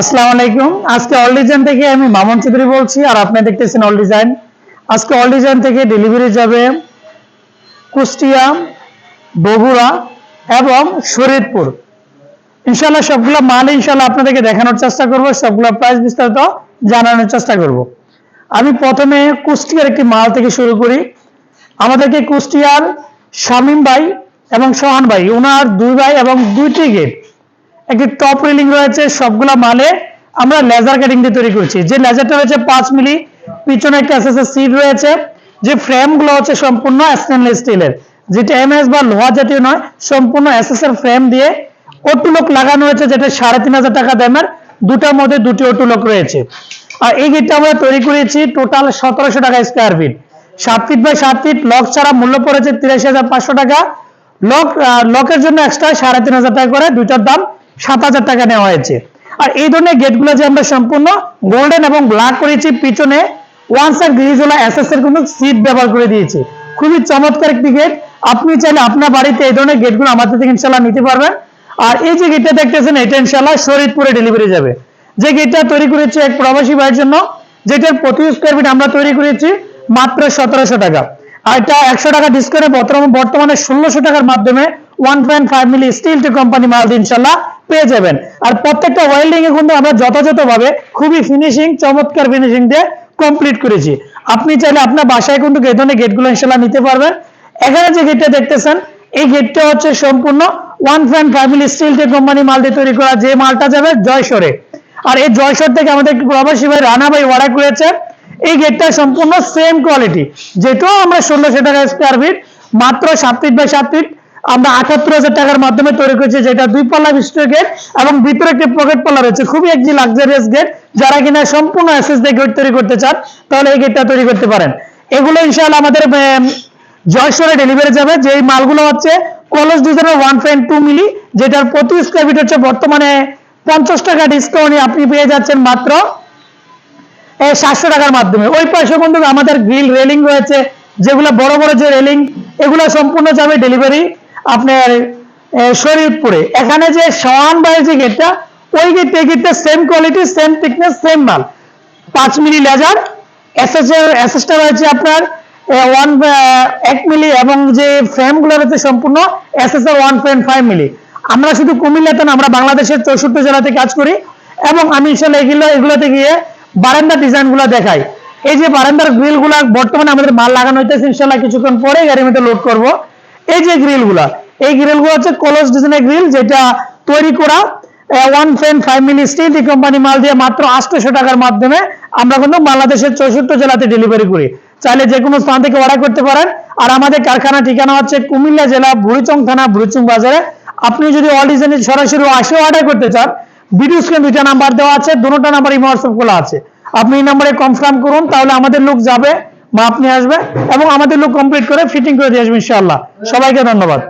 আসসালামু আলাইকুম। আজকে অল ডিজাইন থেকে আমি মামুন চৌধুরী বলছি আর আপনি দেখতেছেন অল ডিজাইন আজকে অল ডিজাইন থেকে ডেলিভারি যাবে কুষ্টিয়া, বগুড়া এবং শরীরপুর। ইনশাল্লাহ সবগুলো মাল ইনশাল্লাহ আপনাদেরকে দেখানোর চেষ্টা করব, সবগুলো প্রাইস বিস্তারিত জানানোর চেষ্টা করব। আমি প্রথমে কুষ্টিয়ার একটি মাল থেকে শুরু করি। আমাদেরকে কুষ্টিয়ার শামীম ভাই এবং সোহান ভাই ওনার দুই ভাই এবং দুইটি গেট। একটি টপ রেলিং রয়েছে, সবগুলা মালে আমরা লেজার কাটিং দিয়ে তৈরি করছি। যে লেজারটা রয়েছে পাঁচ মিলি, পিছনে একটা এসএসএস সিট রয়েছে, যে ফ্রেমগুলো হচ্ছে সম্পূর্ণ স্টেনলেস স্টিলের যেটা এমএস বা লোহা জাতীয় নয়, সম্পূর্ণ এসএস এর ফ্রেম দিয়ে অটুলক লাগানো হয়েছে, যেটা সাড়ে তিন হাজার টাকা দামের। দুটার মধ্যে দুটি অটুলক রয়েছে। আর এই গেটটা আমরা তৈরি করেছি টোটাল সতেরোশো টাকা স্কোয়ার ফিট সাত ফিট বাই সাত ফিট লক ছাড়া মূল্য পড়েছে তিরাশি হাজার পাঁচশো টাকা। লক লকের জন্য এক্সট্রা সাড়ে তিন হাজার টাকা করে, দুইটার দাম সাত হাজার টাকা নেওয়া হয়েছে। আর এই ধরনের গেটগুলো যে আমরা সম্পূর্ণ গোল্ডেন এবং ব্ল্যাক করেছি, পিছনে ওয়ান সাইড গ্রিজওয়ালা এসএস এর কোনো সিট ব্যবহার করে দিয়েছি। খুবই চমৎকার একটি গেট আপনি চাইলে আপনার বাড়িতে এই ধরনের গেটগুলো আমাদের থেকে ইনশাল্লাহ নিতে পারবেন। আর এই যে গেটটা দেখতেছেন, এটা ইনশাল্লাহ শরীরপুরে ডেলিভারি যাবে। যে গেটটা তৈরি করেছে এক প্রবাসী ভাইয়ের জন্য, যেটার প্রতি স্কোয়ার ফিট আমরা তৈরি করেছি মাত্র সতেরোশো টাকা। আর এটা একশো টাকা ডিসকাউন্টে বর্তমানে ষোলোশো টাকার মাধ্যমে one point five milli steel two company মাল ইনশাল্লাহ পেয়ে যাবেন। আর প্রত্যেকটা ওয়েল্ডিং এ কিন্তু আমরা যথাযথভাবে খুবই ফিনিশিং চমৎকার ফিনিশিং দিয়ে কমপ্লিট করেছি। আপনি চাইলে আপনার বাসায় কিন্তু ধরনের গেটগুলো ইনশাল্লাহ নিতে পারবেন। এখানে যে গেটটা দেখতেছেন, এই গেটটা হচ্ছে সম্পূর্ণ one point five milli steel two company মাল দিয়ে তৈরি করা যে মালটা যাবে জয়সরে। আর এই জয়সর থেকে আমাদের প্রবাসী ভাই রানা ভাই অর্ডার করেছে। এই গেটটা সম্পূর্ণ সেম কোয়ালিটি যেটাও আমরা ষোলোশো টাকা স্কোয়ার ফিট মাত্র সাত ফিট বাই সাত ফিট আমরা আটাত্তর হাজার টাকার মাধ্যমে তৈরি করেছি, যেটা দুই পাল্লা বিশিষ্ট গেট এবং ভিতরে একটি পকেট পাল্লা রয়েছে। খুবই একটি লাক্সারিয়াস গেট যারা কিনা সম্পূর্ণ এসএস দিয়ে গেট তৈরি করতে চান, তাহলে এই গেটটা তৈরি করতে পারেন। এগুলো ইনশাআল্লাহ আমাদের জয়সরে ডেলিভারি যাবে যে মালগুলো হচ্ছে কলস ডিজাইনের ওয়ান পয়েন্ট টু মিলি যেটার প্রতি স্কোয়ার ফিট হচ্ছে বর্তমানে পঞ্চাশ টাকা ডিসকাউন্টে আপনি পেয়ে যাচ্ছেন মাত্র সাতশো টাকার মাধ্যমে। ওই পাশে বন্ধু আমাদের গ্রিল রেলিং রয়েছে, যেগুলো বড় বড় যে রেলিং এগুলো সম্পূর্ণ যাবে ডেলিভারি আপনার শরীরপুরে এখানে যে সওয়ান বাইয়ের যে গেটটা, ওই এই গেটটা same quality same thickness same মাল। পাঁচ মিলি লেজার এসএসটা রয়েছে আপনার ওয়ান এক মিলি এবং যে ফ্রেমগুলো রয়েছে সম্পূর্ণ এসএস এর ওয়ান পয়েন্ট ফাইভ মিলি। আমরা শুধু কুমিল্লাতে না, আমরা বাংলাদেশের চৌষট্টি জেলাতে কাজ করি এবং আমি ইনশাল্লাহ এগুলো, এগুলোতে গিয়ে বারান্দা ডিজাইনগুলো দেখাই। এই যে বারান্দার গ্রিলগুলা বর্তমানে আমাদের মাল লাগানো হইতেছে ইনশাল্লাহ কিছুক্ষণ পরে গাড়ির মধ্যে লোড করব। এই যে গ্রিলগুলা, এই গ্রিলগুলো হচ্ছে কলস ডিজাইনের গ্রিল যেটা তৈরি করা one point five milli steel company মাল দিয়ে মাত্র আটশোশো টাকার মাধ্যমে আমরা কিন্তু বাংলাদেশের চৌষট্টি জেলাতে ডেলিভারি করি। চাইলে যে কোনো স্থান থেকে অর্ডার করতে পারেন। আর আমাদের কারখানা ঠিকানা হচ্ছে কুমিল্লা জেলা বুড়িচং থানা বুড়িচং বাজারে। আপনি যদি অল ডিজাইনে সরাসরি আসে অর্ডার করতে চান ভিডিও স্ক্রিন দুইটা নাম্বার দেওয়া আছে দুটোটা নাম্বার ইমো হোয়াটসঅ্যাপ খোলা আছে। আপনি এই নাম্বারে কনফার্ম করুন, তাহলে আমাদের লোক যাবে। বা আপনি আসবে এবং আমাদের লোক কমপ্লিট করে ফিটিং করে দিয়ে আসবে, ইনশাআল্লাহ। সবাইকে ধন্যবাদ।